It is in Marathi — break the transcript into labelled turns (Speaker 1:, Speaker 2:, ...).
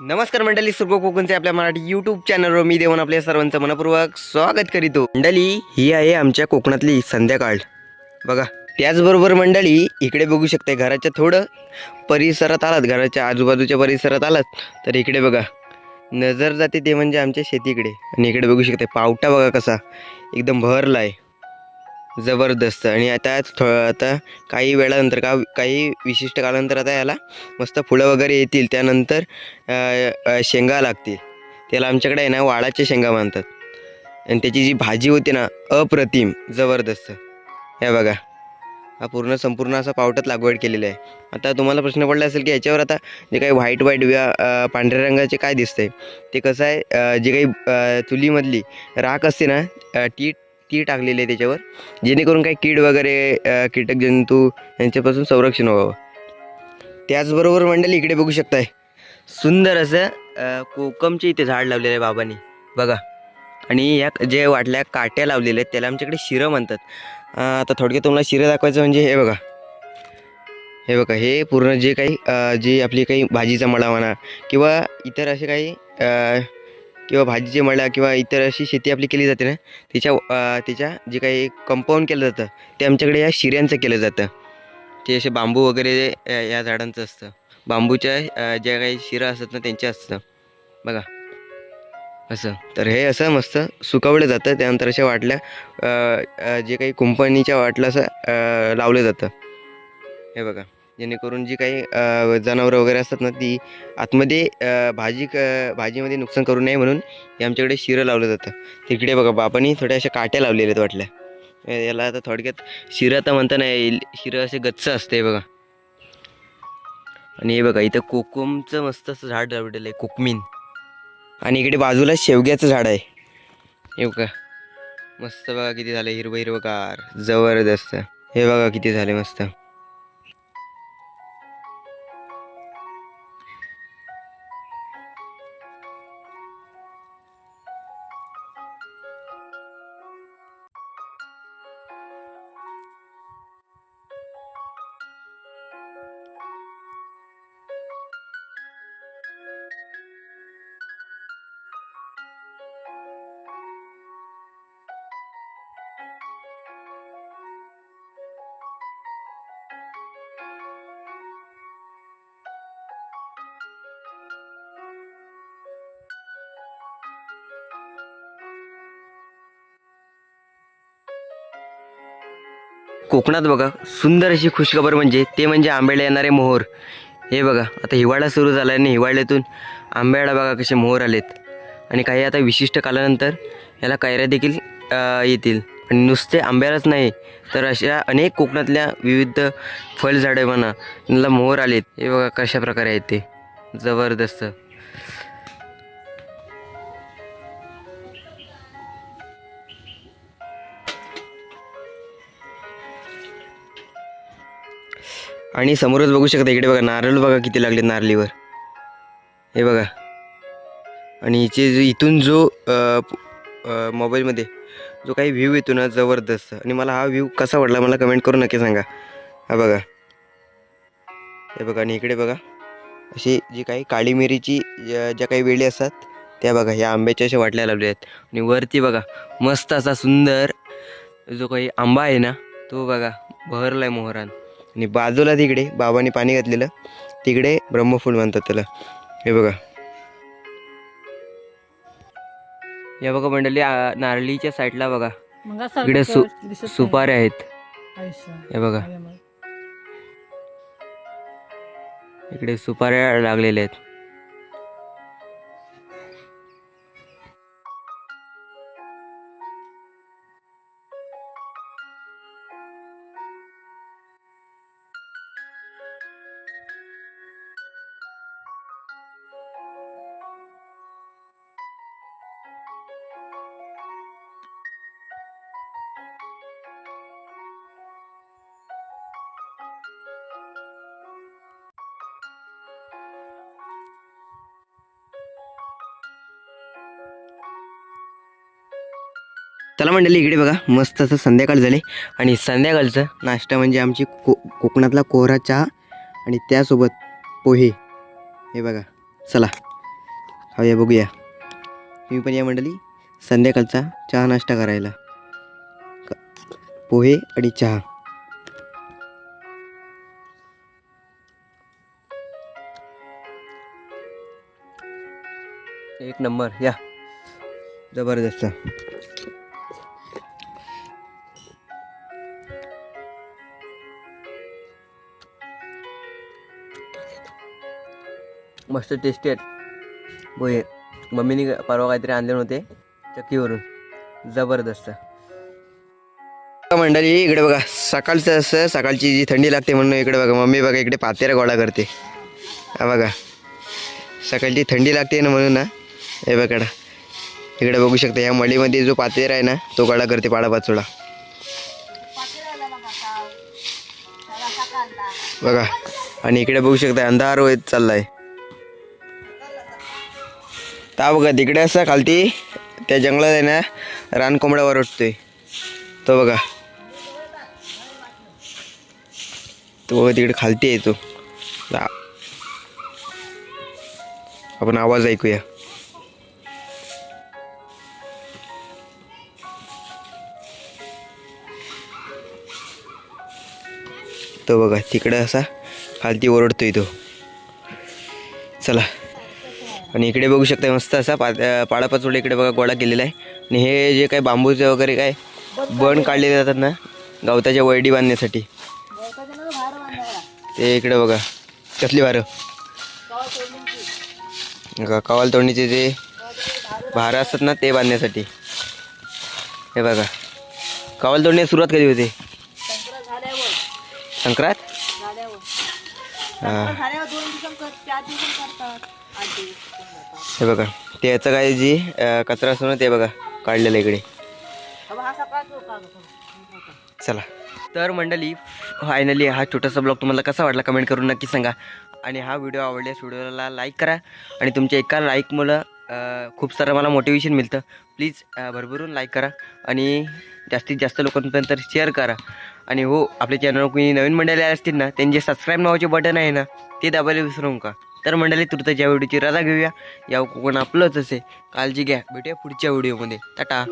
Speaker 1: नमस्कार मंडळी सुर्ग कोकणचे आपल्या मराठी यूट्यूब चॅनलवर मी देऊन आपल्या सर्वांचं मनपूर्वक स्वागत करीतो. मंडळी ही आहे आमच्या कोकणातली संध्याकाळ. बघा त्याचबरोबर मंडळी इकडे बघू शकते घराच्या थोडं परिसरात आलात घराच्या आजूबाजूच्या परिसरात आलात तर इकडे बघा. नजर जाते ते म्हणजे आमच्या शेतीकडे. आणि इकडे बघू शकते पावटा बघा कसा एकदम भरला आहे जबरदस्त. आणि आता थो आता काही वेळानंतर का काही विशिष्ट कालानंतर आता याला मस्त फुलं वगैरे येतील. त्यानंतर शेंगा लागतील. त्याला आमच्याकडे आहे ना वाळाच्या शेंगा मानतात आणि त्याची जी भाजी होती ना अप्रतिम जबरदस्त. हे बघा. हा पूर्ण संपूर्ण असा पावटात लागवड केलेली आहे. आता तुम्हाला प्रश्न पडला असेल की याच्यावर आता जे काही व्हाईट व्हाईट व्या पांढऱ्या रंगाचे काय दिसतंय? ते कसं आहे? जे काही चुलीमधली राख असते ना टीट ती टाकलेली आहे त्याच्यावर जेणेकरून काही कीड वगैरे कीटक जंतू यांच्यापासून संरक्षण व्हावं. त्याचबरोबर मंडळी इकडे बघू शकताय सुंदर असं कोकमचे इथे झाड लावलेलं आहे बाबांनी बघा. आणि या जे वाटल्या काट्या लावलेल्या आहेत त्याला आमच्याकडे शिरं म्हणतात. आता थोडक्यात तुम्हाला शिरं दाखवायचं म्हणजे हे बघा. हे बघा हे पूर्ण जे काही जे जी आपली काही भाजीचा मळा म्हणा किंवा इतर असे काही किंवा भाजीचे मळा किंवा इतर अशी शेती आपली केली जाते ना त्याच्या तिच्या जे काही कंपाऊंड केलं जातं ते आमच्याकडे या शिऱ्यांचं केलं जातं. ते असे बांबू वगैरे या झाडांचं असतं. बांबूच्या ज्या काही शिरा असतात ना त्यांच्या असतं. बघा. असं. तर हे असं मस्त सुकवलं जातं. त्यानंतर अशा वाटल्या जे काही कुंपणीच्या वाटलं असं लावलं जातं. हे बघा. जेणेकरून जी काही जनावरं वगैरे असतात ना ती आतमध्ये भाजी क भाजीमध्ये नुकसान करू नये म्हणून हे आमच्याकडे शिरं लावलं जातं. तिकडे बघा बापानी थोड्या अशा काट्या लावलेल्या आहेत वाटल्या. याला आता थोडक्यात शिरं तर म्हणता नाही येईल. शिरं असे गच्च असते बघा. आणि हे बघा इथं कोकमचं मस्त असं झाड लावलेलं आहे कोकमीन. आणि इकडे बाजूला शेवग्याचं झाड आहे. हे बघा मस्त बघा किती झालं हिरवं हिरवगार जबरदस्त. हे बघा किती झाले मस्त. कोकणात बघा सुंदर अशी खुशखबर म्हणजे ते म्हणजे आंब्याला येणारे मोहर. हे बघा आता हिवाळा सुरू झाला आणि हिवाळ्यातून आंब्याला बघा कसे मोहर आलेत. आणि काही आता विशिष्ट कालानंतर याला कायऱ्या देखील येतील. आणि नुसते आंब्यालाच नाही तर अशा अनेक कोकणातल्या विविध फळझाडे म्हणा त्यांना मोहर आलेत. हे बघा कशा प्रकारे आहेत ते. जबरदस्त. आणि समोरच बघू शकता इकडे बघा नारळ बघा किती लागले नारळीवर. हे बघा. आणि हिचे जो इथून जो मोबाईलमध्ये जो काही व्ह्यू येतो ना जबरदस्त. आणि मला हा व्ह्यू कसा वाटला मला कमेंट करून नक्की सांगा. हा बघा. हे बघा आणि इकडे बघा. अशी जी काही काळी मिरीची ज्या ज्या काही वेळी असतात त्या बघा ह्या आंब्याच्या अशा वाटल्या लावल्या आहेत. आणि वरती बघा मस्त असा सुंदर जो काही आंबा आहे ना तो बघा बहरला आहे मोहरान. आणि बाजूला तिकडे बाबांनी पाणी घातलेलं. तिकडे ब्रह्मफूल म्हणतात त्याला. हे बघा. या बघा मंडळी नारळीच्या साईडला बघा. इकडे सु. सुपाऱ्या आहेत. हे बघा. इकडे सुपाऱ्या लागलेल्या आहेत. चला मंडळी इकडे बघा. मस्त असं संध्याकाळ झाले. आणि संध्याकाळचं नाश्ता म्हणजे आमची को कोकणातला कोहरा चहा आणि त्यासोबत पोहे. हे बघा. चला. खाऊया बघूया. तुम्ही पण या मंडळी. संध्याकाळचा चहा नाश्ता करायला. पोहे आणि चहा. एक नंबर. या. जबरदस्त. मस्त टेस्टी आहेत. पोहे मम्मीने परवा काहीतरी आणले नव्हते चक्कीवरून. जबरदस्त. मंडळी इकडे बघा सकाळचं असं सकाळची जी थंडी लागते म्हणून इकडे बघा मम्मी बघा इकडे पातेरा गोळा करते. हा बघा सकाळची थंडी लागते ना म्हणून ना हे बघा इकडे बघू शकता या मळीमध्ये जो पातेरा आहे ना तो गोळा करते पाडापाचोळा. बघा आणि इकडे बघू शकता अंधार होत चाललाय. ता बघा तिकडे असा खालती त्या जंगलात आहे ना रानकोंबडा वरटतोय तो बघा. तो बघा तिकडे खालती आहे तो. आपण आवाज ऐकूया. तो बघा तिकडे असा खालती ओरडतोय तो. चला. आणि इकडे बघू शकता मस्त असा पा इकडे बघा गोळा केलेला आहे. आणि हे जे काय बांबूचे वगैरे काय बन काढलेले जातात ना गवताच्या वैडी बांधण्यासाठी. ते इकडे बघा कसली वारं? ग- कवाल तोडणीचे जे भारं असतात ना ते बांधण्यासाठी. हे बघा कवाल तोडण्याची सुरुवात कधी होते? संक्रांत? हां. हे बघा ते याचं काय जी अं, कचरा असतो ना ते बघा काढलेलं इकडे. चला. तर मंडळी फायनली हा छोटासा ब्लॉग तुम्हाला कसा वाटला कमेंट करून नक्की सांगा. आणि हा व्हिडिओ आवडल्यास व्हिडिओला लाईक करा. आणि तुमच्या एका लाईकमुळं अं, खूप सारं मला मोटिवेशन मिळतं. प्लीज भरभरून लाईक करा. आणि जास्तीत जास्त लोकांपर्यंत शेअर करा. आणि हो आपल्या चॅनलवर कोणी नवीन मंडळी आले असतील ना त्यांचे सबस्क्राईब नावाचे बटन आहे ना ते दाबायला विसरू नका. तर मंडळी तुर्ताच्या व्हिडिओची रजा घेऊया. या कोकण आपलंच असे. काळजी घ्या. भेटूया पुढच्या व्हिडिओमध्ये. टाटा.